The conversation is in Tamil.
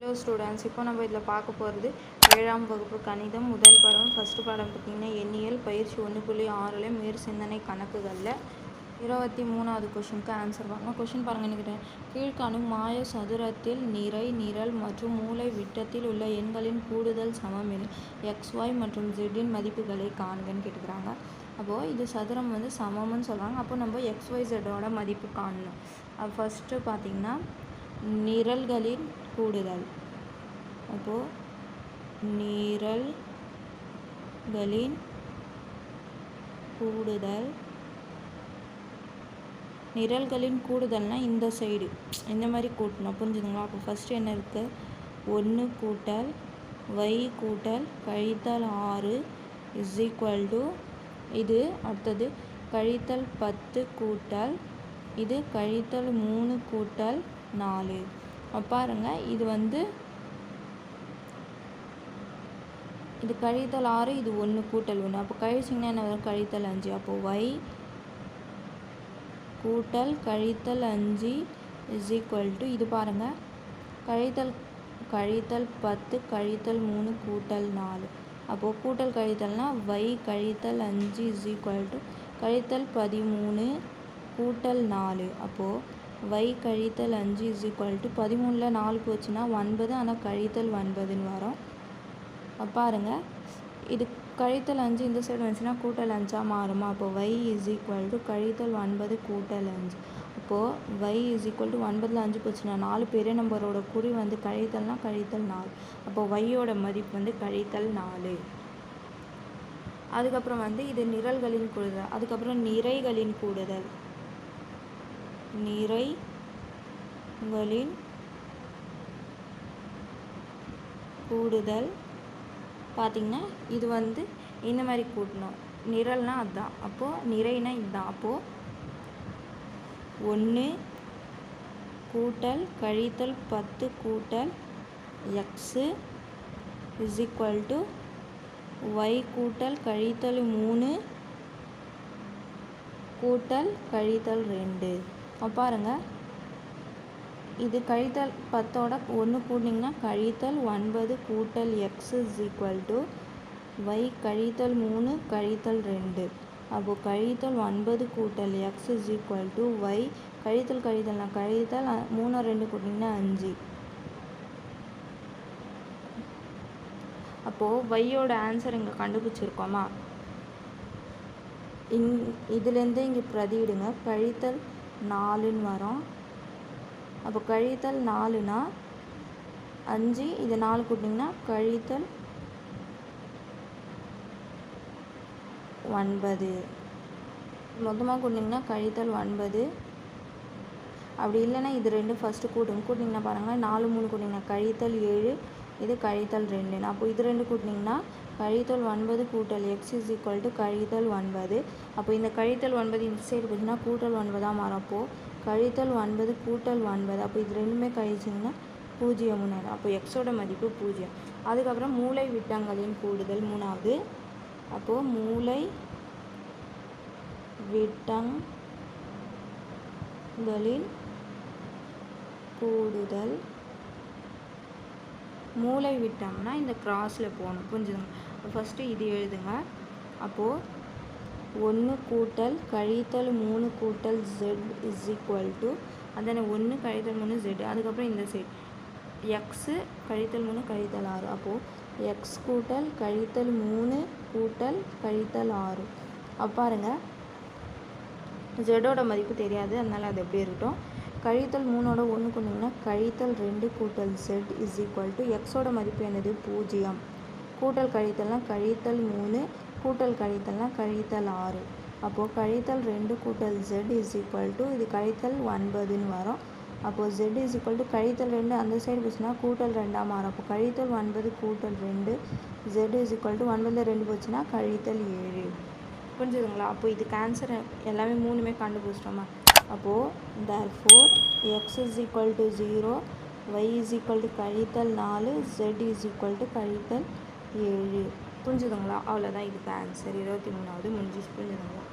ஹலோ ஸ்டூடெண்ட்ஸ் இப்போ நம்ம இதில் பார்க்க போகிறது ஏழாம் வகுப்பு கணிதம். முதல் பாடம் ஃபஸ்ட்டு பாடம் பார்த்திங்கன்னா எண்ணியல் பயிற்சி ஒன்று புள்ளி ஆறில் மேற் சிந்தனை கணக்குகளில். இருபத்தி மூணாவது கொஷினுக்கு ஆன்சர் பார்க்கணும் கொஷின் பாருங்கள் நினைக்கிறேன் கீழ்காணும் மாய சதுரத்தில் நிறை நிரல் மற்றும் மூளை விட்டத்தில் உள்ள எண்களின் கூடுதல் சமம் எனில் எக்ஸ் ஒய் மற்றும் ஜெட்டின் மதிப்புகளை காணுங்கன்னு கேட்டுக்கிறாங்க. அப்போது இது சதுரம் வந்து சமம்னு சொல்கிறாங்க அப்போ நம்ம எக்ஸ் ஒய் ஜெட்டோட மதிப்பு காணணும். ஃபஸ்ட்டு பார்த்திங்கன்னா நிரல்களின் கூடுதல். அப்போது நிரல்களின் கூடுதல். நிரல்களின் கூடுதல்னால் இந்த சைடு. இந்த மாதிரி கூட்டணும். புரிஞ்சுதுங்களா? அப்போ ஃபஸ்ட்டு என்ன இருக்குது ஒன்று கூட்டல் வை கூட்டல் கழித்தல் ஆறு இஸ் ஈக்குவல் டு இது அடுத்தது கழித்தல் பத்து கூட்டல் இது கழித்தல் மூணு கூட்டல் நாலு. பாருங்க இது வந்து இது கழித்தல் ஆறு இது ஒன்று கூட்டல் ஒன்று அப்போ கழிச்சிங்கன்னா என்ன வரும்? கழித்தல் அஞ்சு. அப்போது ஒய் கூட்டல் கழித்தல் அஞ்சு இஸ் ஈக்குவல் டு இது பாருங்கள் கழித்தல் கழித்தல் பத்து கழித்தல் மூணு கூட்டல் நாலு. அப்போது கூட்டல் கழித்தல்னால் வை கழித்தல் அஞ்சு இஸ் ஈக்குவல் டு கழித்தல் பதிமூணு கூட்டல் நாலு. அப்போது வை கழித்தல் அஞ்சு இஸ் ஈக்குவல் டு பதிமூணில் நாலு போச்சுன்னா ஒன்பது ஆனால் கழித்தல் ஒன்பதுன்னு வரும். பாருங்கள் இது கழித்தல் அஞ்சு இந்த சைடு வந்துச்சுன்னா கூட்டல் அஞ்சாக மாறுமா? அப்போ வை இஸ் ஈக்குவல் டு கழித்தல் ஒன்பது கூட்டல் அஞ்சு. அப்போது வை இஸ் ஈக்குவல் டு ஒன்பதில் அஞ்சு போச்சுன்னா நாலு பெரிய நம்பரோட குறி வந்து கழித்தல்னால் கழித்தல் நாலு. அப்போது ஒய்யோட மதிப்பு வந்து கழித்தல் நாலு. அதுக்கப்புறம் வந்து இது நிரல்களின் கூடுதல். அதுக்கப்புறம் நிறைகளின் கூடுதல். நிறைகளின் கூடுதல். பார்த்திங்கன்னா இது வந்து இந்த மாதிரி கூட்டணும். நிரல்னால் அதுதான் அப்போது நிறைனா இதுதான் அப்போது ஒன்று கூட்டல் கழித்தல் பத்து கூட்டல் x is equal to y கூட்டல் கழித்தல் மூணு கூட்டல் கழித்தல் ரெண்டு. பாருங்க. இது கழித்தல் பத்தோட ஒன்று கூட்டிங்கன்னா கழித்தல் ஒன்பது கூட்டல் x is equal to y கழித்தல் மூணு கழித்தல் ரெண்டு. அப்போது கழித்தல் ஒன்பது கூட்டல் x is equal to y கழித்தல் கழித்தல்னா கழித்தல் மூணு ரெண்டு கூட்டிங்கன்னா அஞ்சு. அப்போது ஒய்யோட ஆன்சர் இங்கே கண்டுபிடிச்சிருக்கோமா? இங் இதுலேருந்து இங்கே பிரதியிடுங்க கழித்தல் நாலுன்னு வரும். அப்போ கழித்தல் நாலுனா அஞ்சு. இது நாலு கூட்டிங்கன்னா கழித்தல் ஒன்பது. மொத்தமாக கூட்டிங்கன்னா கழித்தல் ஒன்பது. அப்படி இல்லைன்னா இது ரெண்டு ஃபஸ்ட்டு கூட்டுங்க. கூட்டிங்கன்னா பாருங்கள் நாலு மூணு கூட்டிங்கன்னா கழித்தல் ஏழு இது கழித்தல் ரெண்டு. அப்போ இது ரெண்டு கூட்டிங்கன்னா கழித்தல் ஒன்பது கூட்டல் எக்ஸ் இஸ் ஈக்குவல் டு கழித்தல் ஒன்பது. அப்போ இந்த கழித்தல் ஒன்பது இந்த சைடு போச்சுன்னா கூட்டல் ஒன்பதாக மாறும். அப்போது கழித்தல் ஒன்பது கூட்டல் ஒன்பது. அப்போ இது ரெண்டுமே கழிச்சிங்கன்னா பூஜ்ஜியம் மூணாவது அப்போ எக்ஸோட மதிப்பு பூஜ்ஜியம். அதுக்கப்புறம் மூளை விட்டங்களின் கூடுதல் மூணாவது. அப்போது மூளை விட்டங்களின் கூடுதல் மூளை விட்டம்னா இந்த கிராஸில் போகணும். புரிஞ்சுதுங்க ஃபஸ்ட்டு இது எழுதுங்க. அப்போது ஒன்று கூட்டல் கழித்தல் மூணு கூட்டல் ஜெட் இஸ் ஈக்குவல் டு அதான ஒன்று கழித்தல் மூணு ஜெட் அதுக்கப்புறம் இந்த சைட் எக்ஸு கழித்தல் மூணு கழித்தல் ஆறு. அப்போது எக்ஸ் கூட்டல் கழித்தல் மூணு கூட்டல் கழித்தல் ஆறு. அப்போ பாருங்கள் ஜெடோட மதிப்பு தெரியாது அதனால் அது எப்படி இருக்கட்டும்? கழித்தல் மூணோட ஒன்று கொண்டிங்கன்னா கழித்தல் ரெண்டு கூட்டல் ஜெட் இஸ் ஈக்குவல் டு எக்ஸோட மதிப்பு என்னது? பூஜ்ஜியம். கூட்டல் கழித்தல்னால் கழித்தல் மூணு கூட்டல் கழித்தல்னால் கழித்தல் ஆறு. அப்போது கழித்தல் ரெண்டு கூட்டல் ஜெட் இஸ் ஈக்குவல் டு இது கழித்தல் ஒன்பதுன்னு வரும். அப்போது ஜெட் இஸ் ஈக்குவல் டு கழித்தல் ரெண்டு அந்த சைடு போச்சுன்னா கூட்டல் ரெண்டாக மாறும். அப்போ கழித்தல் ஒன்பது கூட்டல் ரெண்டு ஜெட் இஸ் ஈக்குவல் டு ஒன்பதில் ரெண்டு போச்சுன்னா கழித்தல் ஏழு. புரிஞ்சுதுங்களா? அப்போ இதுக்கு ஆன்சர் எல்லாமே மூணுமே கண்டுபிடிச்சிட்டோமா? அப்போது therefore x is equal to zero y is equal to கழித்தல் நாலு ஜெட் இஸ் ஈக்குவல் டு கழித்தல் ஏழு. புரிஞ்சுதுங்களா? அவ்வளோதான் இதுக்கு ஆன்சர் இருபத்தி மூணாவது. முடிஞ்சிச்சு புரிஞ்சுதுங்களா?